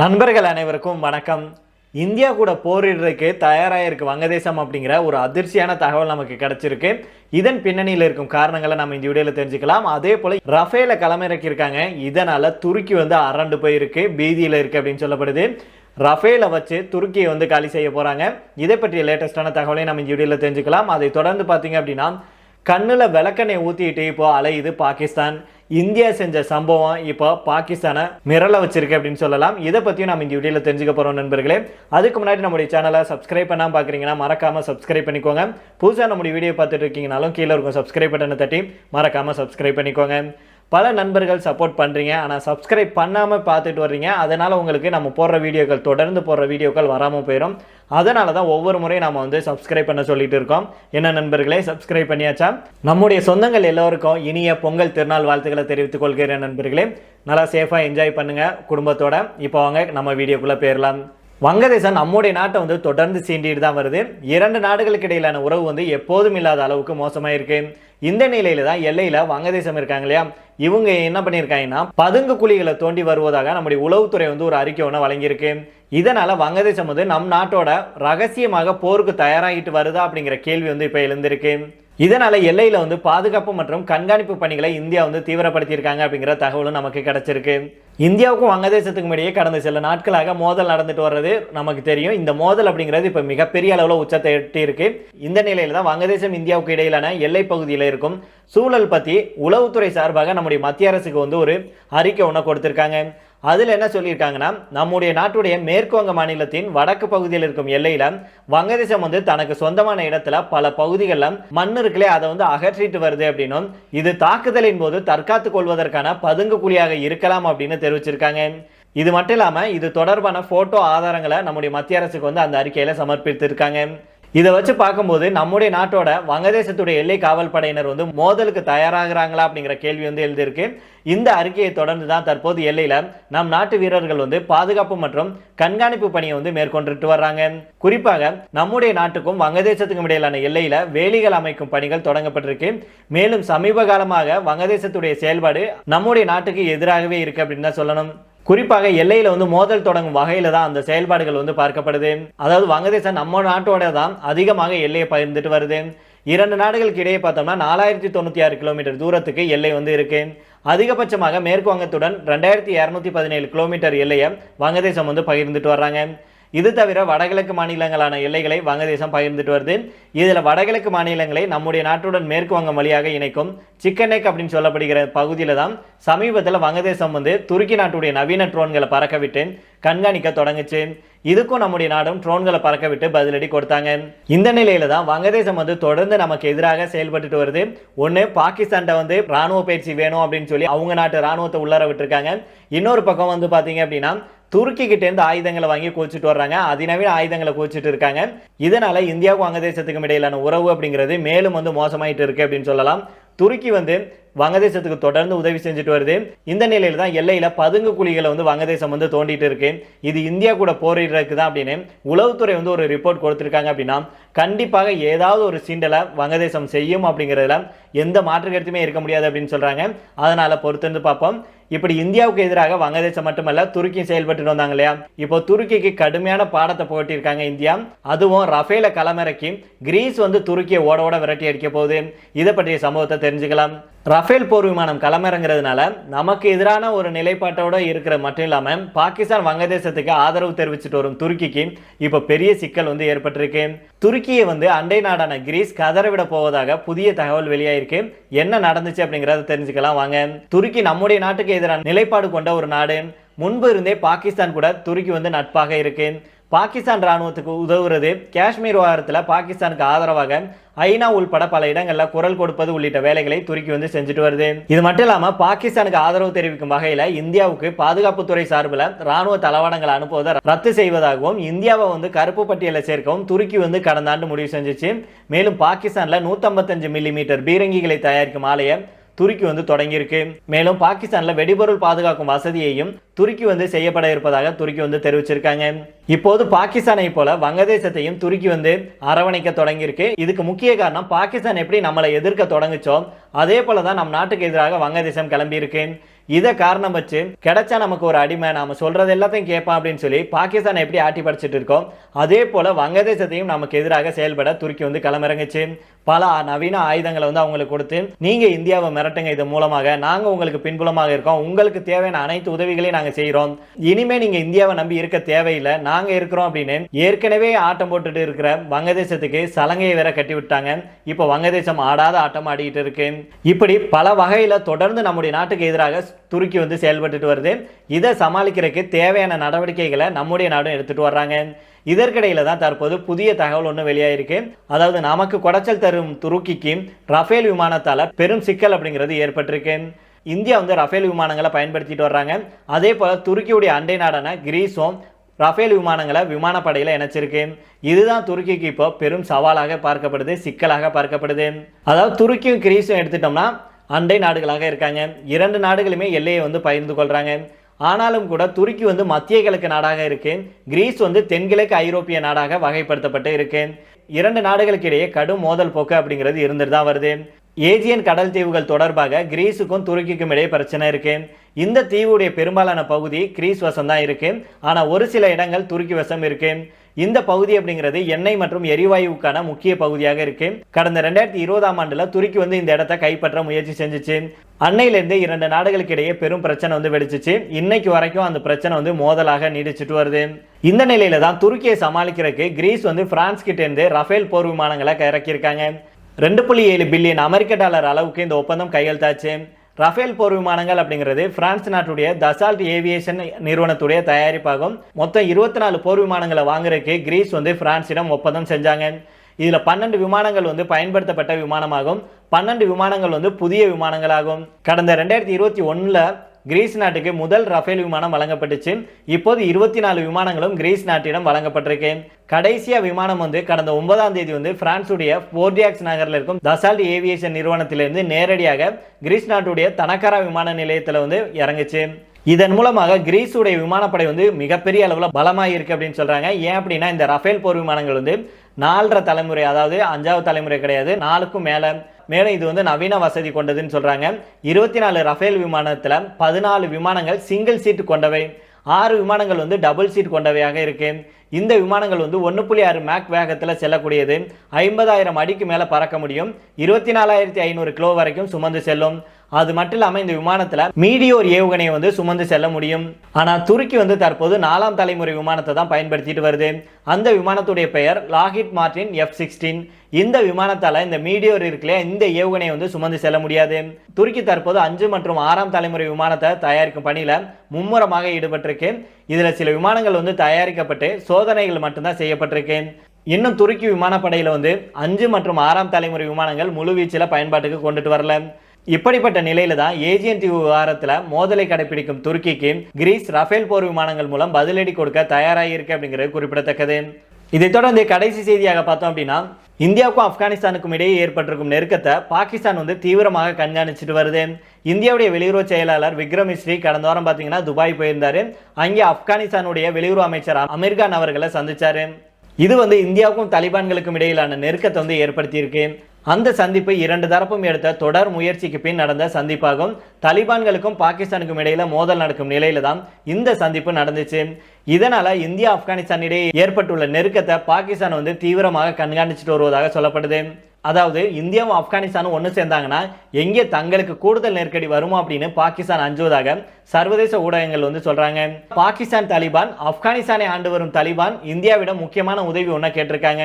நண்பர்கள் அனைவருக்கும் வணக்கம். இந்தியா கூட போரிடுறதுக்கு தயாராகிருக்கு வங்கதேசம் அப்படிங்கிற ஒரு அதிர்ச்சியான தகவல் நமக்கு கிடைச்சிருக்கு. இதன் பின்னணியில் இருக்கும் காரணங்களை நம்ம இந்த வீடியோவில் தெரிஞ்சுக்கலாம். அதே போல் ரஃபேல களமிறக்கியிருக்காங்க. இதனால் துருக்கி வந்து அரண்டு போயிருக்கு பீதியில் இருக்குது அப்படின்னு சொல்லப்படுது. ரஃபேலை வச்சு துருக்கியை வந்து காலி செய்ய போகிறாங்க இதை பற்றிய லேட்டஸ்டான தகவலை நம்ம இந்த வீடியோவில் தெரிஞ்சுக்கலாம். அதை தொடர்ந்து பார்த்தீங்க அப்படின்னா கண்ணில் விளக்கெண்ணை ஊற்றிட்டு இப்போ அலையுது பாகிஸ்தான். இந்தியா செஞ்ச சம்பவம் இப்போ பாகிஸ்தானை மிரள வச்சிருக்கு அப்படின்னு சொல்லலாம். இதை பற்றியும் நம்ம இந்த வீடியோவில் தெரிஞ்சுக்க போகிறோம் நண்பர்களே. அதுக்கு முன்னாடி நம்முடைய சேனலை சப்ஸ்கிரைப் பண்ணாமல் பார்க்குறீங்கன்னா மறக்காமல் சப்ஸ்கிரைப் பண்ணிக்கோங்க. புதுசாக நம்முடைய வீடியோ பார்த்துட்டு இருக்கீங்கனாலும் கீழே இருக்கும் சப்ஸ்கிரைப் பட்டனை தட்டி மறக்காமல் சப்ஸ்கிரைப் பண்ணிக்கோங்க. பல நண்பர்கள் சப்போர்ட் பண்ணுறீங்க ஆனால் சப்ஸ்கிரைப் பண்ணாமல் பார்த்துட்டு வர்றீங்க. அதனால் உங்களுக்கு நம்ம போடுற வீடியோக்கள் தொடர்ந்து போடுற வீடியோக்கள் வராமல் போயிடும் அதனால தான் ஒவ்வொரு முறையும் நம்ம வந்து சப்ஸ்கிரைப் பண்ண சொல்லிட்டு இருக்கோம். என்ன நண்பர்களே சப்ஸ்கிரைப் பண்ணியாச்சா? நம்முடைய சொந்தங்கள் எல்லோருக்கும் இனிய பொங்கல் திருநாள் வாழ்த்துக்களை தெரிவித்துக் கொள்கிறேன் நண்பர்களே. நல்லா சேஃபாக என்ஜாய் பண்ணுங்கள் குடும்பத்தோட. இப்போ வாங்க நம்ம வீடியோக்குள்ளே போயிடலாம் வங்கதேசம் நம்முடைய நாட்டை வந்து தொடர்ந்து சீண்டிட்டு தான் வருது. இரண்டு நாடுகளுக்கு இடையிலான உறவு வந்து எப்போதும் இல்லாத அளவுக்கு மோசமாக இருக்குது இந்த நிலையில தான் எல்லையில் வங்கதேசம் இருக்காங்க இல்லையா? இவங்க என்ன பண்ணியிருக்காங்கன்னா பதுங்கு குழிகளை தோண்டி வருவதாக நம்முடைய உளவுத்துறை வந்து ஒரு அறிக்கை ஒன்று வழங்கியிருக்கு. இதனால் வங்கதேசம் வந்து நம் நாட்டோட ரகசியமாக போருக்கு தயாராகிட்டு வருதா அப்படிங்கிற கேள்வி வந்து இப்போ எழுந்திருக்கு. இதனால் எல்லையில் வந்து பாதுகாப்பு மற்றும் கண்காணிப்பு பணிகளை இந்தியா வந்து தீவிரப்படுத்தியிருக்காங்க அப்படிங்கிற தகவலும் நமக்கு கிடைச்சிருக்கு. இந்தியாவுக்கும் வங்கதேசத்துக்கும் இடையே கடந்த சில நாட்களாக மோதல் நடந்துட்டு வர்றது நமக்கு தெரியும். இந்த மோதல் அப்படிங்கிறது இப்போ மிகப்பெரிய அளவில் உச்சத்தை எட்டி இருக்கு இந்த நிலையில் தான் வங்கதேசம் இந்தியாவுக்கு இடையிலான எல்லை பகுதியில் இருக்கும் சூழல் பற்றி உளவுத்துறை சார்பாக நம்முடைய மத்திய அரசுக்கு வந்து ஒரு அறிக்கை ஒன்று கொடுத்துருக்காங்க. அதில் என்ன சொல்லியிருக்காங்கன்னா நம்முடைய நாட்டுடைய மேற்கு வங்க மாநிலத்தின் வடக்கு பகுதியில் இருக்கும் எல்லையில் வங்கதேசம் வந்து தனக்கு சொந்தமான இடத்துல பல பகுதிகளில் மண் இருக்குல்லே அதை வந்து அகற்றிட்டு வருது அப்படின்னும் இது தாக்குதலின் போது தற்காத்து கொள்வதற்கான பதுங்கு குழியாக இருக்கலாம் அப்படின்னு தெரிவிச்சிருக்காங்க. இது மட்டும் இல்லாமல் இது தொடர்பான போட்டோ ஆதாரங்களை நம்முடைய மத்திய அரசுக்கு வந்து அந்த அறிக்கையில் சமர்ப்பித்திருக்காங்க. இதை வச்சு பார்க்கும்போது நம்முடைய நாட்டோட வங்கதேசத்துடைய எல்லை காவல் படையினர் வந்து மோதலுக்கு தயாராகிறாங்களா அப்படிங்கிற கேள்வி வந்து எழுதியிருக்கு இந்த அறிக்கையை தொடர்ந்து தான் தற்போது எல்லையில நம் நாட்டு வீரர்கள் வந்து பாதுகாப்பு மற்றும் கண்காணிப்பு பணியை வந்து மேற்கொண்டுட்டு வர்றாங்க. குறிப்பாக நம்முடைய நாட்டுக்கும் வங்கதேசத்துக்கும் இடையிலான எல்லையில வேலிகள் அமைக்கும் பணிகள் தொடங்கப்பட்டிருக்கு. மேலும் சமீப காலமாக வங்கதேசத்துடைய செயல்பாடு நம்முடைய நாட்டுக்கு எதிராகவே இருக்கு அப்படின்னு தான் சொல்லணும். குறிப்பாக எல்லையில் வந்து மோதல் தொடங்கும் வகையில் தான் அந்த செயல்பாடுகள் வந்து பார்க்கப்படுது. அதாவது வங்கதேசம் நம்ம நாட்டோட தான் அதிகமாக எல்லையை பகிர்ந்துட்டு வருது. இரண்டு நாடுகளுக்கு இடையே பார்த்தோம்னா நாலாயிரத்தி தொண்ணூற்றி ஆறு கிலோமீட்டர் தூரத்துக்கு எல்லை வந்து இருக்கு. அதிகபட்சமாக மேற்கு வங்கத்துடன் ரெண்டாயிரத்தி இரநூத்தி பதினேழு கிலோமீட்டர் எல்லையை வங்கதேசம் வந்து பகிர்ந்துட்டு வர்றாங்க. இது தவிர வடகிழக்கு மாநிலங்களான எல்லைகளை வங்கதேசம் பகிர்ந்துட்டு வருது. இதில் வடகிழக்கு மாநிலங்களை நம்முடைய நாட்டுடன் மேற்கு வங்கம் வழியாக இணைக்கும் சிக்கன் நெக் அப்படின்னு சொல்லப்படுகிற பகுதியில் தான் சமீபத்தில் வங்கதேசம் வந்து துருக்கி நாட்டுடைய நவீன ட்ரோன்களை பறக்க விட்டு கண்காணிக்க தொடங்குச்சு. இதுக்கும் நம்முடைய நாடும் ட்ரோன்களை பறக்க விட்டு பதிலடி கொடுத்தாங்க. இந்த நிலையில தான் வங்கதேசம் வந்து தொடர்ந்து நமக்கு எதிராக செயல்பட்டுட்டு வருது. ஒன்று பாகிஸ்தான்கிட்ட வந்து ராணுவ பயிற்சி வேணும் அப்படின்னு சொல்லி அவங்க நாட்டு ராணுவத்தை உள்ளார விட்டுருக்காங்க. இன்னொரு பக்கம் வந்து பார்த்தீங்க அப்படின்னா துருக்கி கிட்டேருந்து ஆயுதங்களை வாங்கி குவிச்சிட்டு வர்றாங்க. அதிநவீன ஆயுதங்களை குவிச்சிட்டு இருக்காங்க. இதனால இந்தியாவுக்கும் வங்கதேசத்துக்கும் இடையிலான உறவு அப்படிங்கிறது மேலும் வந்து மோசமாயிட்டு இருக்கு அப்படின்னு சொல்லலாம். துருக்கி வந்து வங்கதேசத்துக்கு தொடர்ந்து உதவி செஞ்சுட்டு வருது. இந்த நிலையில தான் எல்லையில பதுங்கு குழிகளை வந்து வங்கதேசம் வந்து தோண்டிட்டு இருக்கு. இது இந்தியா கூட போரிடுறதுக்கு தான் அப்படின்னு உளவுத்துறை வந்து ஒரு ரிப்போர்ட் கொடுத்துருக்காங்க அப்படின்னா கண்டிப்பாக ஏதாவது ஒரு சீண்டலை வங்கதேசம் செய்யும் அப்படிங்கிறதுல எந்த மாற்று கருத்துமே இருக்க முடியாது அப்படின்னு சொல்கிறாங்க அதனால் பொறுத்திருந்து பார்ப்போம். இப்படி இந்தியாவுக்கு எதிராக வங்கதேசம் மட்டுமல்ல துருக்கி செயல்பட்டு வந்தாங்க இல்லையா? இப்போ துருக்கிக்கு கடுமையான பாடத்தை போட்டிருக்காங்க இந்தியா. அதுவும் ரஃபேல களமிறக்கி கிரீஸ் வந்து துருக்கியை ஓட ஓட விரட்டி அடிக்க போகுது. இதை பற்றிய சம்பவத்தை தெரிஞ்சுக்கலாம். ரஃபேல் போர் விமானம் களமிறங்கிறதுனால நமக்கு எதிரான ஒரு நிலைப்பாட்டோட இருக்கிற மட்டும் இல்லாமல் பாகிஸ்தான் வங்கதேசத்துக்கு ஆதரவு தெரிவிச்சுட்டு வரும் துருக்கிக்கு இப்போ பெரிய சிக்கல் வந்து ஏற்பட்டிருக்கு. துருக்கியை வந்து அண்டை நாடான கிரீஸ் கதறவிட போவதாக புதிய தகவல் வெளியாயிருக்கு. என்ன நடந்துச்சு அப்படிங்கிறத தெரிஞ்சுக்கலாம். வாங்க. துருக்கி நம்முடைய நாட்டுக்கு எதிரான நிலைப்பாடு கொண்ட ஒரு நாடு. முன்பு இருந்தே பாகிஸ்தான் கூட துருக்கி வந்து நட்பாக இருக்கு. பாகிஸ்தான் ராணுவத்துக்கு உதவுறது. காஷ்மீர் விவகாரத்தில் பாகிஸ்தானுக்கு ஆதரவாக ஐநா உள்பட பல இடங்களில் குரல் கொடுப்பது உள்ளிட்ட வேலைகளை துருக்கி வந்து செஞ்சுட்டு வருது. இது மட்டும் இல்லாமல் பாகிஸ்தானுக்கு ஆதரவு தெரிவிக்கும் வகையில் இந்தியாவுக்கு பாதுகாப்புத்துறை சார்பில் ராணுவ தளவாடங்களை அனுப்புவதை ரத்து செய்வதாகவும் இந்தியாவை வந்து கருப்பு பட்டியலில் சேர்க்கவும் துருக்கி வந்து கடந்த ஆண்டு முடிவு செஞ்சுச்சு. மேலும் பாகிஸ்தானில் நூற்றம்பத்தஞ்சு மில்லி மீட்டர் பீரங்கிகளை தயாரிக்கும் ஆலையை துருக்கி வந்து தொடங்கியிருக்கு. மேலும் பாகிஸ்தானில் வெடிபொருள் பாதுகாக்கும் வசதியையும் துருக்கி வந்து செய்யப்பட இருப்பதாக துருக்கி வந்து தெரிவிச்சிருக்காங்க. இப்போது பாகிஸ்தானை போல வங்கதேசத்தையும் துருக்கி வந்து அரவணைக்க தொடங்கியிருக்கு. இதுக்கு முக்கிய காரணம் பாகிஸ்தான் எப்படி நம்மளை எதிர்க்க தொடங்குச்சோ அதே போல தான் நம் நாட்டுக்கு எதிராக வங்கதேசம் கிளம்பியிருக்கேன் இதை காரணம் வச்சு கிடைச்சா நமக்கு ஒரு அடிமை நாம சொல்றது எல்லாத்தையும் கேட்பான் அப்படின்னு சொல்லி பாகிஸ்தான் எப்படி ஆட்டி படிச்சுட்டு இருக்கோம்? அதே போல வங்கதேசத்தையும் நமக்கு எதிராக செயல்பட துருக்கி வந்து களமிறங்குச்சு. பல நவீன ஆயுதங்களை வந்து அவங்களுக்கு கொடுத்து நீங்க இந்தியாவை மிரட்டுங்க இது மூலமாக நாங்க உங்களுக்கு பின்புலமாக இருக்கோம். உங்களுக்கு தேவையான அனைத்து உதவிகளையும் நாங்க செய்யறோம் இனிமே நீங்க இந்தியாவை நம்பி இருக்க தேவையில்லை. நாங்க இருக்கிறோம் அப்படின்னு ஏற்கனவே ஆட்டம் போட்டுட்டு இருக்கிற வங்கதேசத்துக்கு சலங்கையை வேற கட்டி விட்டாங்க. இப்போ வங்கதேசம் ஆடாத ஆட்டம் ஆடிக்கிட்டு இருக்கு. இப்படி பல வகையில தொடர்ந்து நம்முடைய நாட்டுக்கு எதிராக துருக்கி வந்து செயல்பட்டுட்டு வருது. இதை சமாளிக்கிறதுக்கு தேவையான நடவடிக்கைகளை நம்முடைய நாடும் எடுத்துட்டு வர்றாங்க. இதற்கிடையில் தான் தற்போது புதிய தகவல் ஒன்று வெளியாயிருக்கு. அதாவது நமக்கு குடைச்சல் தரும் துருக்கிக்கு ரஃபேல் விமானத்தால் பெரும் சிக்கல் அப்படிங்கிறது ஏற்பட்டிருக்கு. இந்தியா வந்து ரஃபேல் விமானங்களை பயன்படுத்திட்டு வர்றாங்க. அதே போல் துருக்கியுடைய அண்டை நாடான கிரீஸும் ரஃபேல் விமானங்களை விமானப்படையில் இணைச்சிருக்கு. இதுதான் துருக்கிக்கு இப்போ பெரும் சவாலாக பார்க்கப்படுது சிக்கலாக பார்க்கப்படுது. அதாவது துருக்கியும் கிரீஸும் எடுத்துட்டோம்னா அண்டை நாடுகளாக இருக்காங்க. இரண்டு நாடுகளுமே எல்லையை வந்து பகிர்ந்து கொள்கிறாங்க ஆனாலும் கூட துருக்கி வந்து மத்திய கிழக்கு நாடாக இருக்கு. கிரீஸ் வந்து தென்கிழக்கு ஐரோப்பிய நாடாக வகைப்படுத்தப்பட்டு இருக்கு. இரண்டு நாடுகளுக்கு இடையே கடும் மோதல் போக்கு அப்படிங்கிறது இருந்துட்டு தான் வருது. ஏஜியன் கடல் தீவுகள் தொடர்பாக கிரீஸுக்கும் துருக்கிக்கும் இடையே பிரச்சனை இருக்கு. இந்த தீவுடைய பெரும்பாலான பகுதி கிரீஸ் வசம் தான் இருக்கு. ஆனால் ஒரு சில இடங்கள் துருக்கி வசம் இருக்குது இந்த பகுதி அப்படிங்கிறது எண்ணெய் மற்றும் எரிவாயுவுக்கான முக்கிய பகுதியாக இருக்கு. கடந்த ரெண்டாயிரத்தி இருபதாம் ஆண்டுல துருக்கி வந்து இந்த இடத்தை கைப்பற்ற முயற்சி செஞ்சுச்சு. அன்னையிலேருந்து இரண்டு நாடுகளுக்கு இடையே பெரும் பிரச்சனை வந்து வெடிச்சிச்சு. இன்னைக்கு வரைக்கும் அந்த பிரச்சனை வந்து மோதலாக நீடிச்சிட்டு வருது. இந்த நிலையில தான் துருக்கியை சமாளிக்கிறதுக்கு கிரீஸ் வந்து பிரான்ஸ் கிட்ட இருந்து ரஃபேல் போர் விமானங்களை இறக்கியிருக்காங்க. ரெண்டு புள்ளி ஏழு பில்லியன் அமெரிக்க டாலர் அளவுக்கு இந்த ஒப்பந்தம் கையெழுத்தாச்சு. ரஃபேல் போர் விமானங்கள் அப்படிங்கிறது பிரான்ஸ் நாட்டுடைய தசால்ட் ஏவியேஷன் நிறுவனத்துடைய தயாரிப்பாகும். மொத்தம் இருபத்தி நாலு போர் விமானங்களை வாங்குறதுக்கு கிரீஸ் வந்து பிரான்சிடம் ஒப்பந்தம் செஞ்சாங்க. இதில் பன்னெண்டு விமானங்கள் வந்து பயன்படுத்தப்பட்ட விமானமாகும். பன்னெண்டு விமானங்கள் வந்து புதிய விமானங்களாகும். கடந்த ரெண்டாயிரத்தி இருபத்தி ஒன்றில் கிரீஸ் நாட்டுக்கு முதல் ரஃபேல் விமானம் வழங்கப்பட்டுச்சு. இப்போது இருபத்தி நாலு விமானங்களும் கிரீஸ் நாட்டிடம் வழங்கப்பட்டிருக்கு. கடைசியா விமானம் வந்து கடந்த ஒன்பதாம் தேதி வந்து பிரான்சுடைய போர்டியாக்ஸ் நகரில் இருக்கும் தசால்ட் ஏவியேஷன் நிறுவனத்திலிருந்து நேரடியாக கிரீஸ் நாட்டுடைய தனக்கரா விமான நிலையத்தில் வந்து இறங்குச்சு. இதன் மூலமாக கிரீஸுடைய விமானப்படை வந்து மிகப்பெரிய அளவில் பலமாக இருக்கு அப்படின்னு சொல்றாங்க. ஏன் அப்படின்னா இந்த ரஃபேல் போர் விமானங்கள் வந்து நாலரை தலைமுறை அதாவது அஞ்சாவது தலைமுறை கிடையாது நாலுக்கும் மேலே. மேலும் இது வந்து நவீன வசதி கொண்டதுன்னு சொல்கிறாங்க இருபத்தி நாலு ரஃபேல் விமானத்தில் பதினாலு விமானங்கள் சிங்கிள் சீட் கொண்டவை. ஆறு விமானங்கள் வந்து டபுள் சீட் கொண்டவையாக இருக்குது இந்த விமானங்கள் வந்து ஒன்று புள்ளி ஆறு மேக் வேகத்தில் செல்லக்கூடியது. ஐம்பதாயிரம் அடிக்கு மேலே பறக்க முடியும். இருபத்தி நாலாயிரத்தி ஐநூறு கிலோ வரைக்கும் சுமந்து செல்லும். அது மட்டும் இல்லாமல் இந்த விமானத்தில் மீடியோர் ஏவுகணையை வந்து சுமந்து செல்ல முடியும். ஆனால் துருக்கி வந்து தற்போது நாலாம் தலைமுறை விமானத்தை தான் பயன்படுத்திட்டு வருது. அந்த விமானத்துடைய பெயர் லாகிட் மார்டின் எஃப் சிக்ஸ்டீன் இந்த விமானத்தால் இந்த மீடியோர் இருக்குல்லையா இந்த ஏவுகணையை வந்து சுமந்து செல்ல முடியாது. துருக்கி தற்போது அஞ்சு மற்றும் ஆறாம் தலைமுறை விமானத்தை தயாரிக்கும் பணியில் மும்முரமாக ஈடுபட்டிருக்கு. இதில் சில விமானங்கள் வந்து தயாரிக்கப்பட்டு சோதனைகள் மட்டும்தான் செய்யப்பட்டிருக்கு. இன்னும் துருக்கி விமானப்படையில் வந்து அஞ்சு மற்றும் ஆறாம் தலைமுறை விமானங்கள் முழுவீச்சில் பயன்பாட்டுக்கு கொண்டுட்டு வரல. இப்படிப்பட்ட நிலையில தான் ஏஜிஎன்டி விவகாரத்தில் மோதலை கடைபிடிக்கும் துருக்கிக்கு கிரீஸ் ரஃபேல் போர் விமானங்கள் மூலம் பதிலடி கொடுக்க தயாராக இருக்கு அப்படிங்கிறது குறிப்பிடத்தக்கது. இதை தொடர்ந்து கடைசி செய்தியாக பார்த்தோம் அப்படின்னா இந்தியாவுக்கும் ஆப்கானிஸ்தானுக்கும் இடையே ஏற்பட்டிருக்கும் நெருக்கத்தை பாகிஸ்தான் வந்து தீவிரமாக கண்காணிச்சுட்டு வருது. இந்தியாவுடைய வெளியுறவு செயலாளர் விக்ரம் மிஸ்ரி கடந்த வாரம் பார்த்தீங்கன்னா துபாய் போயிருந்தாரு. அங்கே ஆப்கானிஸ்தானுடைய வெளியுறவு அமைச்சர் அமீர்கான் அவர்களை சந்திச்சாரு. இது வந்து இந்தியாவுக்கும் தலிபான்களுக்கும் இடையிலான நெருக்கத்தை வந்து ஏற்படுத்தியிருக்கு. அந்த சந்திப்பு இரண்டு தரப்பும் எடுத்த தொடர் முயற்சிக்கு பின் நடந்த சந்திப்பாகும். தலிபான்களுக்கும் பாகிஸ்தானுக்கும் இடையில மோதல் நடக்கும் நிலையில தான் இந்த சந்திப்பு நடந்துச்சு. இதனால இந்தியா ஆப்கானிஸ்தான் இடையே ஏற்பட்டுள்ள நெருக்கத்தை பாகிஸ்தான் வந்து தீவிரமாக கண்காணிச்சுட்டு வருவதாக சொல்லப்படுது. அதாவது இந்தியாவும் ஆப்கானிஸ்தானும் ஒன்று சேர்ந்தாங்கன்னா எங்கே தங்களுக்கு கூடுதல் நெருக்கடி வருமா அப்படின்னு பாகிஸ்தான் அஞ்சுவதாக சர்வதேச ஊடகங்கள் வந்து சொல்றாங்க. பாகிஸ்தான் தாலிபான் ஆப்கானிஸ்தானை ஆண்டு வரும் தாலிபான் இந்தியாவிடம் முக்கியமான உதவி ஒன்று கேட்டிருக்காங்க.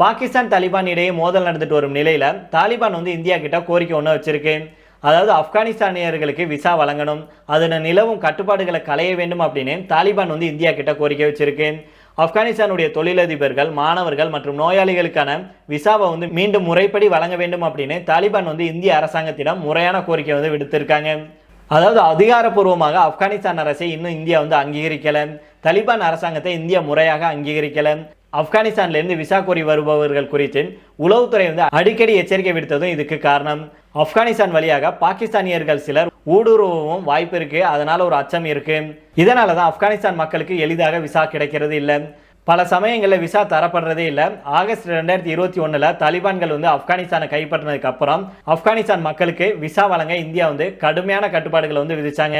பாகிஸ்தான் தாலிபான் இடையே மோதல் நடந்துட்டு வரும் நிலையில் தாலிபான் வந்து இந்தியா கிட்ட கோரிக்கை ஒன்று வச்சிருக்கு. அதாவது ஆப்கானிஸ்தானியர்களுக்கு விசா வழங்கணும். அதன் நிலவும் கட்டுப்பாடுகளை களைய வேண்டும் அப்படின்னு தாலிபான் வந்து இந்தியா கிட்ட கோரிக்கை வச்சிருக்கு. ஆப்கானிஸ்தானுடைய தொழிலதிபர்கள் மாணவர்கள் மற்றும் நோயாளிகளுக்கான விசாவை வந்து மீண்டும் முறைப்படி வழங்க வேண்டும் அப்படின்னு தாலிபான் வந்து இந்திய அரசாங்கத்திடம் முறையான கோரிக்கை வந்து விடுத்திருக்காங்க. அதாவது அதிகாரப்பூர்வமாக ஆப்கானிஸ்தான் அரசை இன்னும் இந்தியா வந்து அங்கீகரிக்கலை. தலிபான் அரசாங்கத்தை இந்தியா முறையாக அங்கீகரிக்கலை. ஆப்கானிஸ்தான்லேருந்து விசா கோரி வருபவர்கள் குறித்து உளவுத்துறை வந்து அடிக்கடி எச்சரிக்கை விடுத்ததும் இதுக்கு காரணம். ஆப்கானிஸ்தான் வழியாக பாகிஸ்தானியர்கள் சிலர் ஊடுருவவும் வாய்ப்பு இருக்கு. அதனால ஒரு அச்சம் இருக்கு. இதனால தான் ஆப்கானிஸ்தான் மக்களுக்கு எளிதாக விசா கிடைக்கிறது இல்லை. பல சமயங்களில் விசா தரப்படுறதே இல்லை. ஆகஸ்ட் ரெண்டாயிரத்தி இருபத்தி ஒன்றில் தாலிபான்கள் வந்து ஆப்கானிஸ்தானை கைப்பற்றினதுக்கு அப்புறம் ஆப்கானிஸ்தான் மக்களுக்கு விசா வழங்க இந்தியா வந்து கடுமையான கட்டுப்பாடுகளை வந்து விதிச்சாங்க.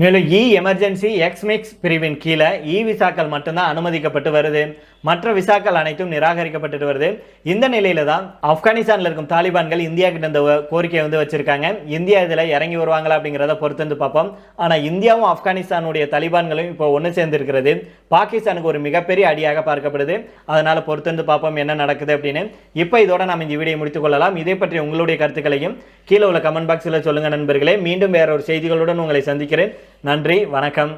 மேலும் இ எமர்ஜென்சி எக்ஸ்மிக்ஸ் பிரிவின் கீழே இ விசாக்கள் மட்டும்தான் அனுமதிக்கப்பட்டு வருது. மற்ற விசாக்கள் அனைத்தும் நிராகரிக்கப்பட்டு வருது. இந்த நிலையில தான் ஆப்கானிஸ்தான்ல இருக்கும் தாலிபான்கள் இந்தியா கிட்ட இந்த கோரிக்கையை வந்து வச்சிருக்காங்க. இந்தியா இதில் இறங்கி வருவாங்களா அப்படிங்கிறத பொறுத்து வந்து பார்ப்போம். ஆனால் இந்தியாவும் ஆப்கானிஸ்தானுடைய தாலிபான்களும் இப்போ ஒன்று சேர்ந்திருக்கிறது. பாகிஸ்தானுக்கு ஒரு மிகப்பெரிய அடியாக பார்க்கப்படுது. அதனால பொறுத்து வந்து பார்ப்போம் என்ன நடக்குது அப்படின்னு. இப்போ இதோட நாம் இந்த வீடியோ முடித்துக் கொள்ளலாம். இதை பற்றி உங்களுடைய கருத்துக்களையும் கீழே உள்ள கமெண்ட் பாக்ஸில் சொல்லுங்க நண்பர்களே. மீண்டும் வேற ஒரு செய்திகளுடன் உங்களை சந்திக்கிறேன். நன்றி வணக்கம்.